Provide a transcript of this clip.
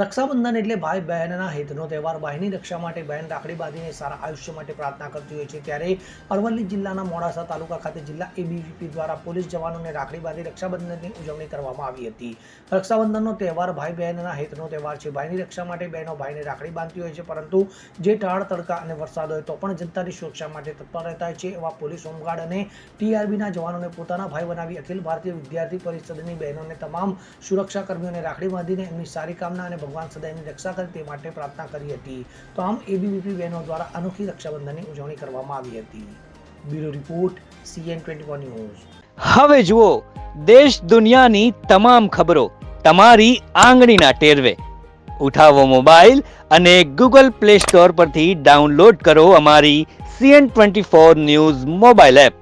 રક્ષાબંધન એટલે ભાઈ બહેનના હિતનો તહેવાર. ભાઈની રક્ષા માટે બહેન રાખડી બાંધીને સારા આયુષ્ય માટે પ્રાર્થના કરતી હોય છે. ત્યારે અરવલ્લી જિલ્લાના મોડાસા તાલુકા ખાતે જિલ્લા એબીવીપી દ્વારા પોલીસ જવાનોને રાખડી બાંધી રક્ષાબંધનની ઉજવણી કરવામાં આવી હતી. રક્ષાબંધનનો તહેવાર ભાઈ બહેનના હિતનો તહેવાર છે. ભાઈની રક્ષા માટે બહેનો ભાઈને રાખડી બાંધતી હોય છે, પરંતુ જે ટાળ, તડકા અને વરસાદ હોય તો પણ જનતાની સુરક્ષા માટે તત્પર રહેતા હોય છે એવા પોલીસ હોમગાર્ડ અને ટીઆરબીના જવાનોને પોતાના ભાઈ બનાવી અખિલ ભારતીય વિદ્યાર્થી પરિષદની બહેનોને તમામ સુરક્ષાકર્મીઓને રાખડી બાંધીને એમની સારી કામના અને ભગવાન સદાયની રક્ષા કરે તે માટે પ્રાર્થના કરી હતી. તો આમ એબીવીપી બહેનો દ્વારા અનોખી રક્ષાબંધનની ઉજવણી કરવામાં આવી હતી. Bureau report CN twenty news. હવે જુઓ, દેશ દુનિયાની તમામ ખબરો તમારી આંગળીના ટેરવે. ઉઠાવો મોબાઈલ અને ગૂગલ પ્લે સ્ટોર પરથી ડાઉનલોડ કરો અમારી CN twenty four news mobile app.